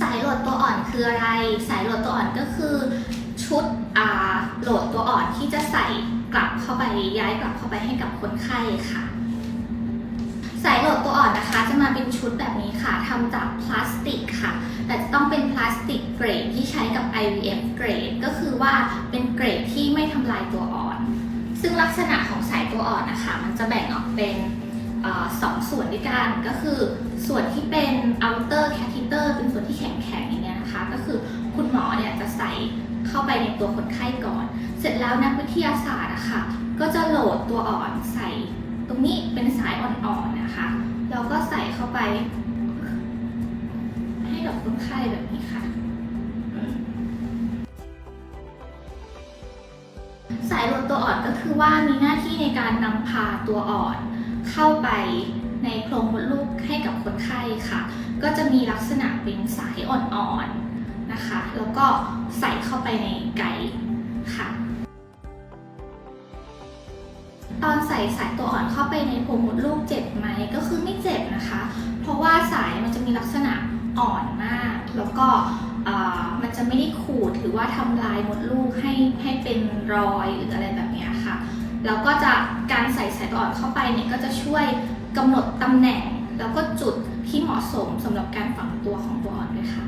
สายโหลดตัวอ่อนคืออะไร สายโหลดตัวอ่อนก็คือชุดอ่าโหลดตัวอ่อนที่จะใส่กลับเข้าไปย้ายกลับเข้าไปให้กับคนไข้ค่ะ สายโหลดตัวอ่อนนะคะ จะมาเป็นชุดแบบนี้ค่ะทำจากพลาสติกค่ะ แต่ต้องเป็นพลาสติกเกรดที่ใช้กับ IVF เกรดก็คือว่าเป็นเกรดที่ไม่ทำลายตัวอ่อน ซึ่งลักษณะของสายตัวอ่อนนะคะ มันจะแบ่งออกเป็นอสองส่วนด้วยกันก็คือส่วนที่เป็น outer catheter แข็งๆอย่างเงี้ยนะคะ ก็คือคุณหมอเนี่ยจะใส่เข้าไปในตัวคนไข้ก่อน เสร็จแล้วนักวิทยาศาสตร์อะค่ะก็จะโหลดตัวอ่อนใส่ ตรงนี้เป็นสายอ่อนๆนะคะแล้วก็ใส่เข้าไป ให้กับคนไข้แบบนี้ค่ะสายโหลดตัวอ่อนก็คือว่ามีหน้าที่ในการนำพาตัวอ่อนเข้าไป ในโพรงมดลูกให้กับคนไข้ค่ะ ก็จะมีลักษณะเป็นสายอ่อนๆนะคะ แล้วก็ใส่เข้าไปในไก่ค่ะ ตอนใส่สายตัวอ่อนเข้าไปในโพรงมดลูกเจ็บไหมก็คือไม่เจ็บนะคะ เพราะว่าสายมันจะมีลักษณะอ่อนมาก แล้วก็มันจะไม่ได้ขูดหรือว่าทำลายมดลูกให้ให้เป็นรอยหรืออะไรแบบ แล้วก็จะการใส่สายตัวอ่อนเข้าไปเนี่ยก็จะช่วยกำหนดตำแหน่ง แล้วก็จุดที่เหมาะสมสำหรับการฝังตัวของตัวอ่อนด้วยค่ะ